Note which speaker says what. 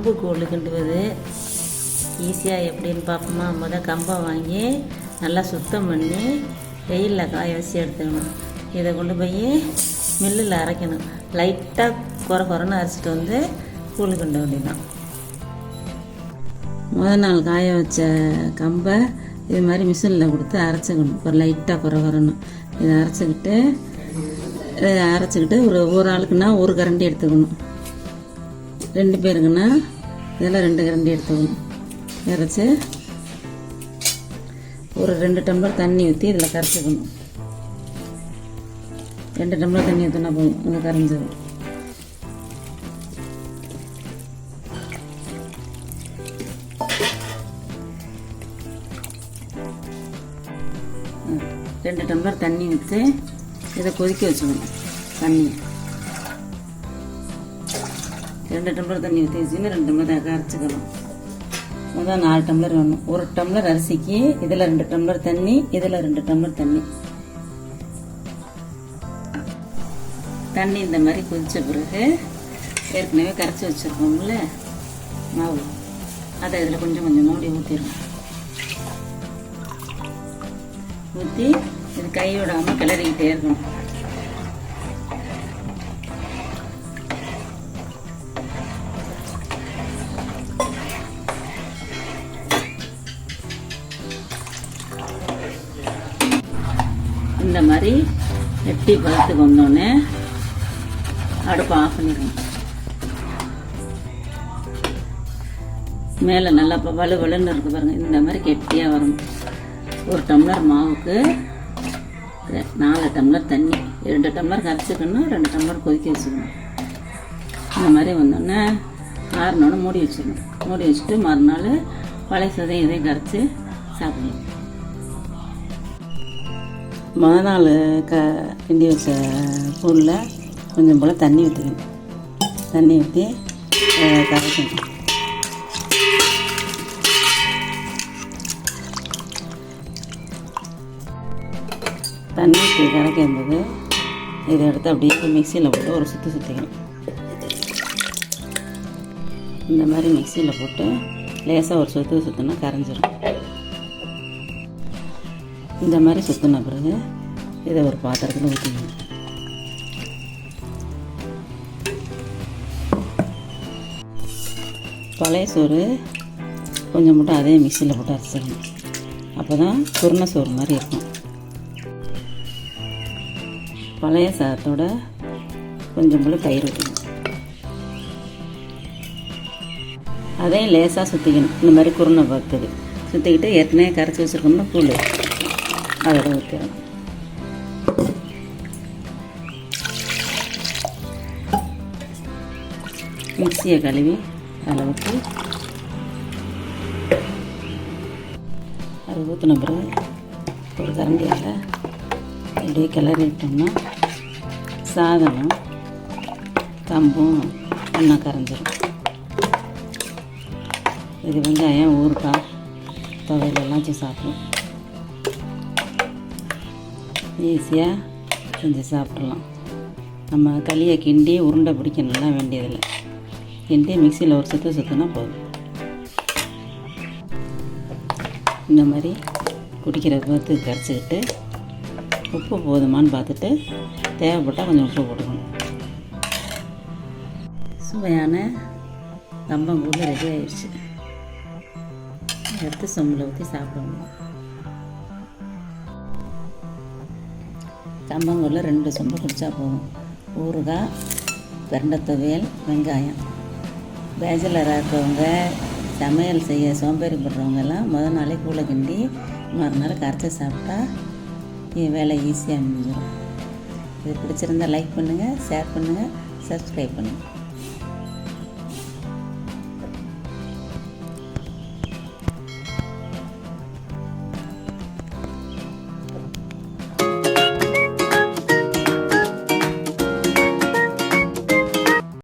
Speaker 1: கம்பு கூழ் கிண்டுவது. ஈஸியாக எப்படின்னு பார்ப்போமா? முத கம்பை வாங்கி நல்லா சுத்தம் பண்ணி வெயிலில் காய வச்சு எடுத்துக்கணும். இதை கொண்டு போய் மில்லில் அரைக்கணும். லைட்டாக குறை குறைன்னு அரைச்சிட்டு வந்து கூழ் கிண்ட வேண்டியதான் முத நாள் காய வச்ச கம்பை இது மாதிரி மிஷினில் கொடுத்து அரைச்சிக்கணும். ஒரு லைட்டாக குறை குறைணும் இதை அரைச்சிக்கிட்டு இதை அரைச்சிக்கிட்டு ஒரு ஒரு ஆளுக்குன்னா ஒரு கரண்டி எடுத்துக்கணும். ரெண்டு பேருக்குன்னா இதெல்லாம் ரெண்டு கரண்டி எடுத்துக்கணும். இறச்சி. ஒரு ரெண்டு டம்ளர் தண்ணி ஊற்றி இதில் கரைச்சிக்கணும். ரெண்டு டம்ளர் தண்ணி ஊற்றினா போதும். அது கரைஞ்சிடும் ரெண்டு டம்ளர் தண்ணி ஊற்றி இதை கொதிக்க வச்சுக்கணும். தண்ணி ரெண்டு டம்ளர் தண்ணி ஊற்றி வச்சுன்னு ரெண்டு டம்ளர் கரைச்சிக்கணும் மொதல் நாலு டம்ளர் வேணும். ஒரு டம்ளர் அரிசிக்கு இதில் ரெண்டு டம்ளர் தண்ணி இதில் ரெண்டு டம்ளர் தண்ணி. தண்ணி இந்த மாதிரி கொதித்த பிறகு ஏற்கனவே கரைச்சி வச்சுருக்கோம்ல மாவு. அதை இதில் கொஞ்சம் கொஞ்சம் மூடி ஊற்றிடும் ஊற்றி இது கை விடாமல் கிளறிக்கிட்டே இருக்கணும். இந்த மாதிரி எட்டி பழுத்து வந்தோடனே அடுப்பை ஆஃப் பண்ணிடுவோம். மேலே நல்லா இப்போ வலு வலுன்னு இருக்கு பாருங்க. இந்த மாதிரி கெட்டியாக வரும். ஒரு டம்ளர் மாவுக்கு நாலு டம்ளர் தண்ணி ரெண்டு டம்ளர் கரைச்சிக்கணும் ரெண்டு டம்ளர் கொதிக்க வச்சுக்கணும். இந்த மாதிரி வந்தோடனே ஆறுனோட மூடி வச்சிடணும். மூடி வச்சுட்டு மறுநாள் பழைய சதையும் இதையும் கரைச்சி சாப்பிடணும். முத நாள் க கிண்டி வச்ச பொருளில் கொஞ்சம் போல் தண்ணி ஊற்றிக்கணும் தண்ணி ஊற்றி கரைக்கணும் தண்ணி ஊற்றி கரைக்கும் போது இதை எடுத்து அப்படியே மிக்சியில் போட்டு ஒரு சுற்றி சுற்றிக்கணும் இந்த மாதிரி மிக்சியில் போட்டு லேசாக ஒரு சுற்று சுற்றினா கரைஞ்சிரும். இந்த மாதிரி சுற்றின பிறகு இதை ஒரு பாத்திரத்தில் ஊற்றிக்கணும் பழைய சோறு கொஞ்சம் மட்டும் அதே மிக்சியில் போட்டு அரைச்சிடணும். அப்போ தான் குருணை சோறு மாதிரி இருக்கும். பழைய சாதத்தோட கொஞ்சம் போல் தயிர் ஊற்றணும் அதையும் லேசாக சுற்றிக்கணும் இந்த மாதிரி குருணை பார்த்துது சுற்றிக்கிட்டு ஏற்கனவே கரைச்சி வச்சுருக்கோம்னா கூழ் அதோட ஊற்றிடணும் மிக்சியை கழுவி அதில் ஊற்றி அது ஊற்றின பிறகு ஒரு கரண்டியால் அப்படியே கிளறி விட்டோம்னா சாதமும் கம்பும் ஒன்றா கரைஞ்சிரும் இது வெங்காயம் ஊறுகாய் துவையிலெல்லாம் வச்சு சாப்பிடும் ஈஸியாக செஞ்சு சாப்பிட்றலாம் நம்ம களியை கிண்டி உருண்டை பிடிக்கணும்லாம் வேண்டியதில்லை. கிண்டி மிக்சியில் ஒரு சுற்று சுற்றினா போதும். இந்த மாதிரி குடிக்கிற பார்த்து கரைச்சிக்கிட்டு உப்பு போதுமான்னு பார்த்துட்டு தேவைப்பட்டால் கொஞ்சம் உப்பு போட்டுக்கணும். சுவையான கம்பங்கூழ் ரெடி ஆயிடுச்சு. எடுத்து சொம்பில் ஊற்றி சாப்பிடணும். கம்பங்கூழில் ரெண்டு சொம்பு குடித்தா போதும். ஊறுகாய் பிரண்டை துவையல் வெங்காயம். பேச்சுலராக இருக்கவங்க சமையல் செய்ய சோம்பேறிப்படுறவங்கெல்லாம் முதல் முத நாளே கூளை கிண்டி மறுநாள் கரைச்சி சாப்பிட்டா என் வேலை ஈஸியாக முடிஞ்சிடும் இது பிடிச்சிருந்தா லைக் பண்ணுங்கள் ஷேர் பண்ணுங்கள் சப்ஸ்கிரைப் பண்ணுங்கள்